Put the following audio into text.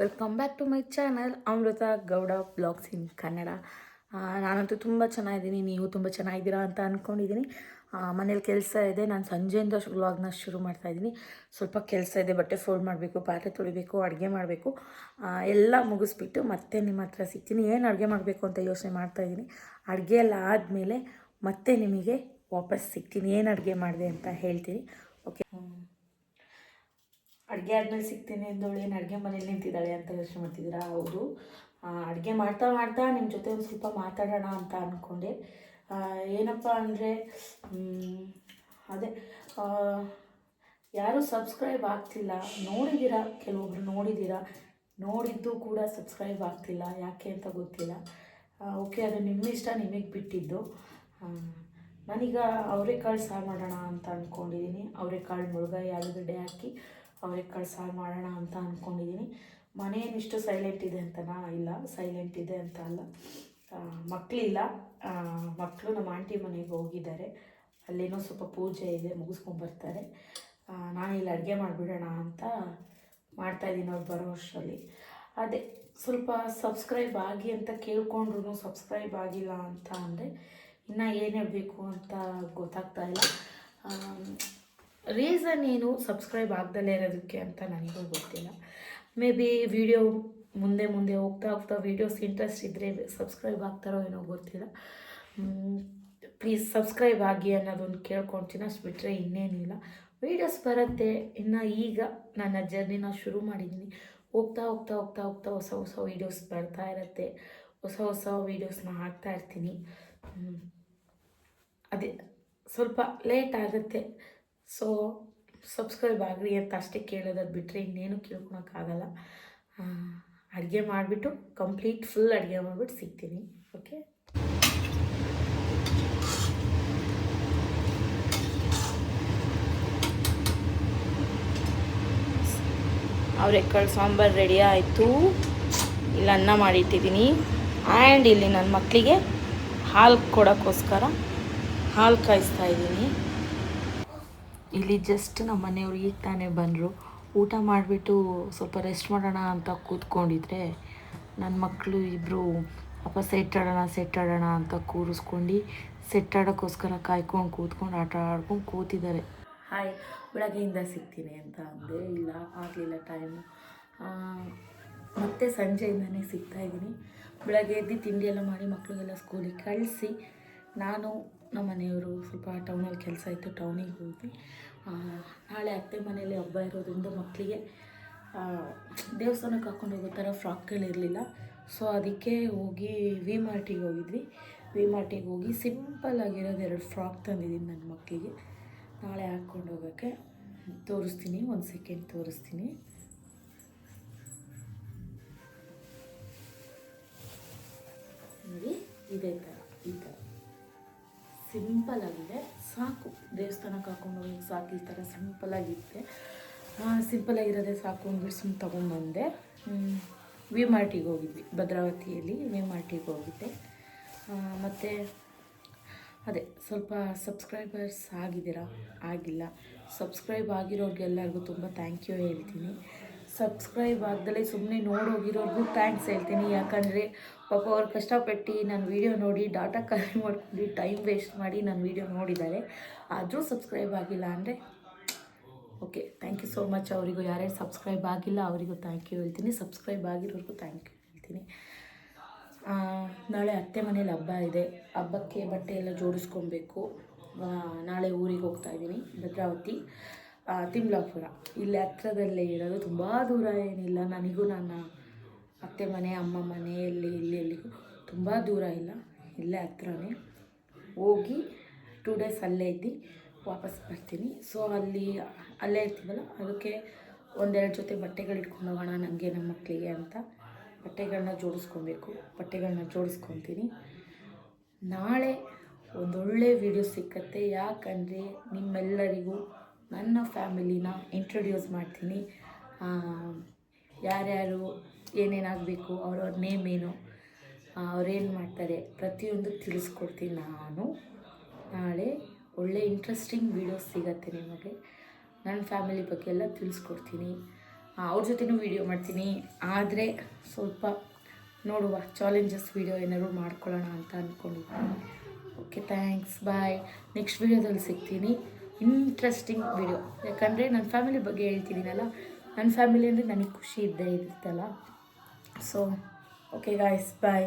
Welcome back to my channel Amrutha Gowda vlogs in Kannada ನಾನಂತೂ ತುಂಬ ಚೆನ್ನಾಗಿದ್ದೀನಿ. ನೀವು ತುಂಬ ಚೆನ್ನಾಗಿದ್ದೀರಾ ಅಂತ ಅಂದ್ಕೊಂಡಿದ್ದೀನಿ ಮನೇಲಿ ಕೆಲಸ ಇದೆ. ನಾನು ಸಂಜೆಯಿಂದ ವ್ಲಾಗ್ನ ಶುರು ಮಾಡ್ತಾಯಿದ್ದೀನಿ ಸ್ವಲ್ಪ ಕೆಲಸ ಇದೆ, ಬಟ್ಟೆ ಫೋಲ್ಡ್ ಮಾಡಬೇಕು, ಪಾತ್ರೆ ತೊಳಿಬೇಕು, ಅಡುಗೆ ಮಾಡಬೇಕು. ಎಲ್ಲ ಮುಗಿಸ್ಬಿಟ್ಟು ಮತ್ತೆ ನಿಮ್ಮ ಹತ್ರ ಸಿಗ್ತೀನಿ. ಏನು ಅಡುಗೆ ಮಾಡಬೇಕು ಅಂತ ಯೋಚನೆ ಮಾಡ್ತಾಯಿದ್ದೀನಿ ಅಡುಗೆ ಎಲ್ಲ ಆದಮೇಲೆ ಮತ್ತೆ ನಿಮಗೆ ವಾಪಸ್ ಸಿಗ್ತೀನಿ. ಏನು ಅಡುಗೆ ಮಾಡಿದೆ ಅಂತ ಹೇಳ್ತೀನಿ. ಓಕೆ ಅಡುಗೆ ಆದಮೇಲೆ ಸಿಗ್ತೀನಿ ಅಂದವಳು ಏನು ಅಡುಗೆ ಮನೇಲಿ ನಿಂತಿದ್ದಾಳೆ? ಅಂತ ಯೋಚನೆ ಮಾಡ್ತಿದ್ದೀರಾ? ಹೌದು. ಅಡುಗೆ ಮಾಡ್ತಾ ಮಾಡ್ತಾ ನಿಮ್ಮ ಜೊತೆ ಒಂದು ಸ್ವಲ್ಪ ಮಾತಾಡೋಣ ಅಂತ ಅಂದ್ಕೊಂಡೆ ಏನಪ್ಪ ಅಂದರೆ ಅದೇ ಯಾರೂ ಸಬ್ಸ್ಕ್ರೈಬ್ ಆಗ್ತಿಲ್ಲ ನೋಡಿದ್ದೀರಾ ಕೆಲವೊಬ್ರು ನೋಡಿದ್ದೀರಾ ನೋಡಿದ್ದು ಕೂಡ ಸಬ್ಸ್ಕ್ರೈಬ್ ಆಗ್ತಿಲ್ಲ, ಯಾಕೆ ಅಂತ ಗೊತ್ತಿಲ್ಲ. ಓಕೆ, ಅದು ನಿಮ್ಮ ಇಷ್ಟ, ನಿಮಗೆ ಬಿಟ್ಟಿದ್ದು. ನಾನೀಗ ನಾನೀಗ ಅವರೆಕಾಳು ಸಾರು ಮಾಡೋಣ ಅಂತ ಅಂದ್ಕೊಂಡಿದ್ದೀನಿ ಅವರೆಕಾಳು ಮುಳುಗಾಯಿ ಆಲೂಗಡ್ಡೆ ಹಾಕಿ ಅವರೆಕಾಳು ಸಾರು ಮಾಡೋಣ ಅಂತ ಅಂದ್ಕೊಂಡಿದ್ದೀನಿ ಮನೆ ಇಷ್ಟು ಸೈಲೆಂಟ್ ಇದೆ ಅಂತನಾ ಇಲ್ಲ. ಸೈಲೆಂಟ್ ಇದೆ ಅಂತ ಅಲ್ಲ. ಮಕ್ಕಳಿಲ್ಲ ಮಕ್ಕಳು ನಮ್ಮ ಆಂಟಿ ಮನೆಗೆ ಹೋಗಿದ್ದಾರೆ. ಅಲ್ಲೇನೋ ಸ್ವಲ್ಪ ಪೂಜೆ ಇದೆ, ಮುಗಿಸ್ಕೊಂಬರ್ತಾರೆ. ನಾನು ಇಲ್ಲಿ ಅಡುಗೆ ಮಾಡಿಬಿಡೋಣ ಅಂತ ಮಾಡ್ತಾಯಿದ್ದೀನಿ ಅವ್ರು ಬರೋ ವರ್ಷದಲ್ಲಿ ಅದೇ ಸ್ವಲ್ಪ ಸಬ್ಸ್ಕ್ರೈಬ್ ಆಗಿ ಅಂತ ಕೇಳ್ಕೊಂಡ್ರು ಸಬ್ಸ್ಕ್ರೈಬ್ ಆಗಿಲ್ಲ ಅಂತ ಅಂದರೆ ಇನ್ನೂ ಏನು ಹೇಳಬೇಕು ಅಂತ ಗೊತ್ತಾಗ್ತಾ ಇಲ್ಲ. ರೀಸನ್ ಏನು ಸಬ್ಸ್ಕ್ರೈಬ್ ಆಗ್ದಲೇ ಇರೋದಕ್ಕೆ ಅಂತ ನನಗೂ ಗೊತ್ತಿಲ್ಲ. ಮೇ ಬಿ ವಿಡಿಯೋ ಮುಂದೆ ಮುಂದೆ ಹೋಗ್ತಾ ಹೋಗ್ತಾ ವೀಡಿಯೋಸ್ ಇಂಟ್ರೆಸ್ಟ್ ಇದ್ದರೆ ಸಬ್ಸ್ಕ್ರೈಬ್ ಆಗ್ತಾರೋ ಏನೋ ಗೊತ್ತಿಲ್ಲ. ಪ್ಲೀಸ್ ಸಬ್ಸ್ಕ್ರೈಬ್ ಆಗಿ ಅನ್ನೋದೊಂದು ಕೇಳ್ಕೊಳ್ತೀನಿ ಅಷ್ಟು ಬಿಟ್ಟರೆ ಇನ್ನೇನಿಲ್ಲ. ವೀಡಿಯೋಸ್ ಬರುತ್ತೆ, ಇನ್ನು ಈಗ ನನ್ನ ಜರ್ನಿನ ಶುರು ಮಾಡಿದ್ದೀನಿ ಹೋಗ್ತಾ ಹೋಗ್ತಾ ಹೋಗ್ತಾ ಹೋಗ್ತಾ ಹೊಸ ಹೊಸ ವೀಡಿಯೋಸ್ ಬರ್ತಾ ಇರುತ್ತೆ. ಹೊಸ ಹೊಸ ವೀಡಿಯೋಸ್ನ ಹಾಕ್ತಾ ಇರ್ತೀನಿ. ಅದೇ ಸ್ವಲ್ಪ ಲೇಟ್ ಆಗುತ್ತೆ. ಸೊ ಸಬ್ಸ್ಕ್ರೈಬ್ ಆಗಲಿ ಅಂತ ಅಷ್ಟೇ ಕೇಳೋದು ಬಿಟ್ಟರೆ ಇನ್ನೇನು ಕೇಳ್ಕೊಳಕ್ಕಾಗಲ್ಲ. ಅಡುಗೆ ಮಾಡಿಬಿಟ್ಟು ಕಂಪ್ಲೀಟ್ ಫುಲ್ ಅಡುಗೆ ಮಾಡಿಬಿಟ್ಟು ಸಿಗ್ತೀನಿ. ಓಕೆ ಅವರೆಕಾಳು ಸಾಂಬಾರು ರೆಡಿ ಆಯಿತು. ಇಲ್ಲಿ ಅನ್ನ ಮಾಡಿಟ್ಟಿದ್ದೀನಿ ಆ್ಯಂಡ್ ಇಲ್ಲಿ ನನ್ನ ಮಕ್ಕಳಿಗೆ ಹಾಲು ಕೊಡೋಕ್ಕೋಸ್ಕರ ಹಾಲು ಕಾಯಿಸ್ತಾ ಇದ್ದೀನಿ. ಇಲ್ಲಿ ಜಸ್ಟ್ ನಮ್ಮ ಮನೆಯವ್ರು ಈಗ ತಾನೇ ಬಂದರು. ಊಟ ಮಾಡಿಬಿಟ್ಟು ಸ್ವಲ್ಪ ರೆಸ್ಟ್ ಮಾಡೋಣ ಅಂತ ಕೂತ್ಕೊಂಡಿದ್ರೆ ನನ್ನ ಮಕ್ಕಳು ಇಬ್ಬರು ಅಪ್ಪ ಸೆಟ್ ಆಡೋಣ ಸೆಟ್ ಆಡೋಣ ಅಂತ ಕೂರಿಸ್ಕೊಂಡು ಸೆಟ್ ಆಡೋಕ್ಕೋಸ್ಕರ ಕಾಯ್ಕೊಂಡು ಕೂತ್ಕೊಂಡು ಆಟ ಆಡ್ಕೊಂಡು ಕೂತಿದ್ದಾರೆ. ಹಾಯ್ ಬೆಳಗ್ಗೆಯಿಂದ ಸಿಗ್ತೀನಿ ಅಂತ ಅಂದೆ. ಇಲ್ಲ, ಆಗಲಿಲ್ಲ ಟೈಮು ಮತ್ತೆ ಸಂಜೆಯಿಂದನೇ ಸಿಗ್ತಾ ಇದ್ದೀನಿ. ಬೆಳಗ್ಗೆ ಎದ್ದು ತಿಂಡಿ ಎಲ್ಲ ಮಾಡಿ ಮಕ್ಕಳಿಗೆಲ್ಲ ಸ್ಕೂಲಿಗೆ ಕಳಿಸಿ ನಾನು ನಮ್ಮ ಮನೆಯವರು ಸ್ವಲ್ಪ ಟೌನಲ್ಲಿ ಕೆಲಸ ಇತ್ತು ಟೌನಿಗೆ ಹೋದ್ವಿ. ಆ, ನಾಳೆ ಅತ್ತೆ ಮನೆಯಲ್ಲಿ ಹಬ್ಬ ಇರೋದ್ರಿಂದ ಮಕ್ಕಳಿಗೆ ದೇವಸ್ಥಾನಕ್ಕೆ ಹಾಕೊಂಡು ಹೋಗೋ ಥರ ಫ್ರಾಕ್ಗಳಿರಲಿಲ್ಲ ಸೊ ಅದಕ್ಕೆ ಹೋಗಿ ವಿ ಮಾರ್ಟಿಗೆ ಹೋಗಿದ್ವಿ. ವಿ ಮಾರ್ಟಿಗೆ ಹೋಗಿ ಸಿಂಪಲ್ ಆಗಿರೋದು ಎರಡು ಫ್ರಾಕ್ ತಂದಿದ್ದೀನಿ ನನ್ನ ಮಕ್ಕಳಿಗೆ. ನಾಳೆ ಹಾಕ್ಕೊಂಡು ಹೋಗೋಕ್ಕೆ ತೋರಿಸ್ತೀನಿ ಒಂದು ಸೆಕೆಂಡ್ ತೋರಿಸ್ತೀನಿ. ನೋಡಿ ಇದೇ ಥರ ಈ ಥರ. ಸಿಂಪಲ್ ಆಗಿದೆ. ಸಾಕು. ದೇವಸ್ಥಾನಕ್ಕೆ ಹಾಕೊಂಡು ಹೋಗಿ ಸಾಕು. ಈ ಥರ ಸಿಂಪಲ್ ಆಗಿರೋದೇ ಸಾಕು ಅಂದ್ಬಿಟ್ಟು ಸುಮ್ಮನೆ ತೊಗೊಂಡ್ಬಂದೆ. ವಿ ಮಾರ್ಟಿಗೆ ಹೋಗಿದ್ವಿ. ಭದ್ರಾವತಿಯಲ್ಲಿ ವಿ ಮಾರ್ಟಿಗೆ ಹೋಗಿದ್ದೆ ಮತ್ತು ಅದೇ ಸ್ವಲ್ಪ ಸಬ್ಸ್ಕ್ರೈಬರ್ಸ್ ಆಗಿದ್ದೀರಾ? ಆಗಿಲ್ಲ. ಸಬ್ಸ್ಕ್ರೈಬ್ ಆಗಿರೋರಿಗೆಲ್ಲರಿಗೂ ತುಂಬ ಥ್ಯಾಂಕ್ ಯು ಹೇಳ್ತೀನಿ. ಸಬ್ಸ್ಕ್ರೈಬ್ ಆಗ್ದಲೇ ಸುಮ್ಮನೆ ನೋಡೋಗಿರೋರ್ಗೂ ಥ್ಯಾಂಕ್ಸ್ ಹೇಳ್ತೀನಿ. ಯಾಕಂದರೆ ಪಾಪ ಅವ್ರು ಕಷ್ಟಪಟ್ಟು ನಾನು ವೀಡಿಯೋ ನೋಡಿ ಡಾಟಾ ಕಲೆಕ್ಟ್ ಮಾಡ್ಕೊಂಡು ಟೈಮ್ ವೇಸ್ಟ್ ಮಾಡಿ ನನ್ನ ವೀಡಿಯೋ ನೋಡಿದ್ದಾರೆ. ಆದರೂ ಸಬ್ಸ್ಕ್ರೈಬ್ ಆಗಿಲ್ಲ ಅಂದರೆ okay, thank you so much. ಅವರಿಗೂ ಯಾರ್ಯಾರು ಸಬ್ಸ್ಕ್ರೈಬ್ ಆಗಿಲ್ಲ, ಅವರಿಗೂ ಥ್ಯಾಂಕ್ ಯು ಹೇಳ್ತೀನಿ. ಸಬ್ಸ್ಕ್ರೈಬ್ ಆಗಿರೋರಿಗೂ ಥ್ಯಾಂಕ್ ಯು ಹೇಳ್ತೀನಿ. ನಾಳೆ ಅತ್ತೆ ಮನೇಲಿ ಹಬ್ಬ ಇದೆ. ಹಬ್ಬಕ್ಕೆ ಬಟ್ಟೆ ಎಲ್ಲ ಜೋಡಿಸ್ಕೊಬೇಕು. ನಾಳೆ ಊರಿಗೆ ಹೋಗ್ತಾ ಇದ್ದೀನಿ. ಭದ್ರಾವತಿ. ತಿಮ್ಲಾಪುರ. ಇಲ್ಲಿ ಹತ್ರದಲ್ಲೇ ಇರೋದು ತುಂಬ ದೂರ ಏನಿಲ್ಲ. ನನಗೂ ನನ್ನ ಅತ್ತೆ ಮನೆ, ಅಮ್ಮ ಮನೆಯಲ್ಲಿ ಇಲ್ಲಿ, ಎಲ್ಲಿಗೂ ತುಂಬ ದೂರ ಇಲ್ಲ. ಇಲ್ಲೇ ಹತ್ರನೇ. ಹೋಗಿ ಟೂ ಡೇಸ್ ಅಲ್ಲೇ ಇದ್ದು, ವಾಪಸ್ ಬರ್ತೀನಿ. ಸೊ ಅಲ್ಲಿ, ಅಲ್ಲೇ ಇರ್ತೀವಲ್ಲ, ಅದಕ್ಕೆ ಒಂದೆರಡು ಜೊತೆ ಬಟ್ಟೆಗಳು ಇಟ್ಕೊಂಡು ಹೋಗೋಣ ನನಗೆ ನಮ್ಮ ಮಕ್ಕಳಿಗೆ ಅಂತ. ಬಟ್ಟೆಗಳನ್ನ ಜೋಡಿಸ್ಕೊಬೇಕು. ಬಟ್ಟೆಗಳನ್ನ ಜೋಡಿಸ್ಕೊತೀನಿ. ನಾಳೆ ಒಂದೊಳ್ಳೆ ವಿಡಿಯೋ ಸಿಕ್ಕತ್ತೆ. ಯಾಕಂದರೆ ನಿಮ್ಮೆಲ್ಲರಿಗೂ ನನ್ನ ಫ್ಯಾಮಿಲಿನ ಇಂಟ್ರೊಡ್ಯೂಸ್ ಮಾಡ್ತೀನಿ. ಯಾರ್ಯಾರು ಏನೇನಾಗಬೇಕು, ಅವ್ರವ್ರ ನೇಮ್ ಏನು ಅವ್ರೇನು ಮಾಡ್ತಾರೆ ಪ್ರತಿಯೊಂದು ತಿಳಿಸ್ಕೊಡ್ತೀನಿ ನಾನು. ನಾಳೆ ಒಳ್ಳೆ ಇಂಟ್ರೆಸ್ಟಿಂಗ್ ವೀಡಿಯೋಸ್ ಸಿಗತ್ತೆ ನಿಮಗೆ. ನನ್ನ ಫ್ಯಾಮಿಲಿ ಬಗ್ಗೆ ಎಲ್ಲ ತಿಳಿಸ್ಕೊಡ್ತೀನಿ. ಅವ್ರ ಜೊತೆನೂ ವೀಡಿಯೋ ಮಾಡ್ತೀನಿ. ಆದರೆ ಸ್ವಲ್ಪ ನೋಡುವ ಚಾಲೆಂಜಸ್ ವೀಡಿಯೋ ಏನಾದ್ರು ಮಾಡ್ಕೊಳ್ಳೋಣ ಅಂತ ಅಂದ್ಕೊಂಡಿದ್ದೀನಿ ಓಕೆ ಥ್ಯಾಂಕ್ಸ್ ಬಾಯ್ ನೆಕ್ಸ್ಟ್ ವೀಡಿಯೋದಲ್ಲಿ ಸಿಗ್ತೀನಿ. ಇಂಟ್ರೆಸ್ಟಿಂಗ್ ವಿಡಿಯೋ ಯಾಕಂದರೆ ನನ್ನ ಫ್ಯಾಮಿಲಿ ಬಗ್ಗೆ ಹೇಳ್ತಿದ್ದೀನಲ್ಲ? ನನ್ನ ಫ್ಯಾಮಿಲಿ ಅಂದರೆ ನನಗೆ ಖುಷಿ ಇದ್ದೇ ಇರುತ್ತಲ್ಲ? ಸೊ ಓಕೆ ಗಾಯ್ಸ್ ಬಾಯ್